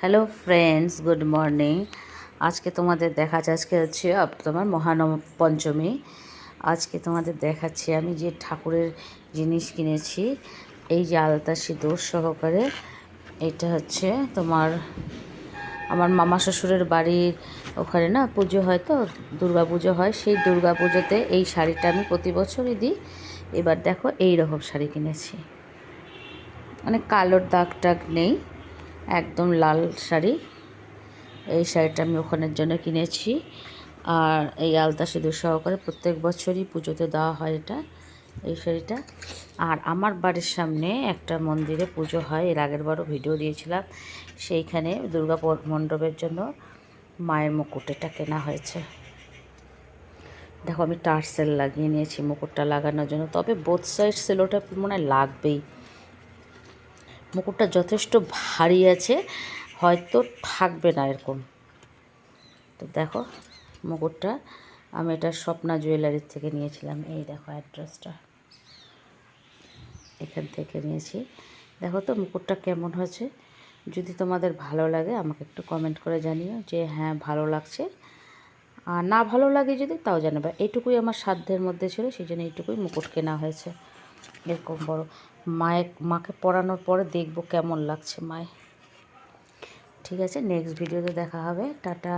Hello friends, good morning. আজকে তোমাদের দেখাচ্ছে, আজকে হচ্ছে তোমার মহানব পঞ্চমী। আজকে তোমাদের দেখাচ্ছি, আমি যে ঠাকুরের জিনিস কিনেছি, এই যে আলতা সিঁদুর সহকারে, এটা হচ্ছে তোমার, আমার মামা শ্বশুরের বাড়ির ওখানে না পুজো হয় তো, দুর্গা পুজো হয়, সেই দুর্গা পুজোতে এই শাড়িটা আমি প্রতি বছরই দিই। এবার দেখো, এই রকম শাড়ি কিনেছি। মানে কালোর দাগ টাগ নেই। একদম লাল শাড়ি। এই শাড়িটা আমি ওখানের জন্য কিনেছি। আর এই আলতা সিঁদুর সহকারে প্রত্যেক বছরই পুজোতে দেওয়া হয় এটা, এই শাড়িটা। আর আমার বাড়ির সামনে একটা মন্দিরে পুজো হয়, এর আগের বারও ভিডিও দিয়েছিলাম। সেইখানে দুর্গা মণ্ডপের জন্য মায়ের মুকুট এটা কেনা হয়েছে। দেখো আমি টার্সেল লাগিয়ে নিয়েছি মুকুটটা লাগানোর জন্য। তবে বোথ সাইড সেলোটা মনে হয় লাগবেই। মুকুটটা যথেষ্ট ভারী আছে, হয়তো থাকবে না এরকম। তো দেখো, মুকুটটা আমি এটা স্বপ্না জুয়েলারির থেকে নিয়েছিলাম। এই দেখো অ্যাড্রেসটা। এখান থেকে নিয়েছি। দেখো তো মুকুটটা কেমন হয়েছে? যদি তোমাদের ভালো লাগে, আমাকে একটু কমেন্ট করে জানিও যে হ্যাঁ ভালো লাগছে। আর না ভালো লাগে যদি, তাও জানাবে। এইটুকুই আমার সাধ্যের মধ্যে ছিল, সেই জন্য এইটুকুই মুকুট কেনা হয়েছে। এরকম বড়। মায়ের মাকে পড়ানোর পরে দেখব কেমন লাগছে মায়ে ঠিক আছে নেক্সট ভিডিওতে দেখা হবে। টাটা।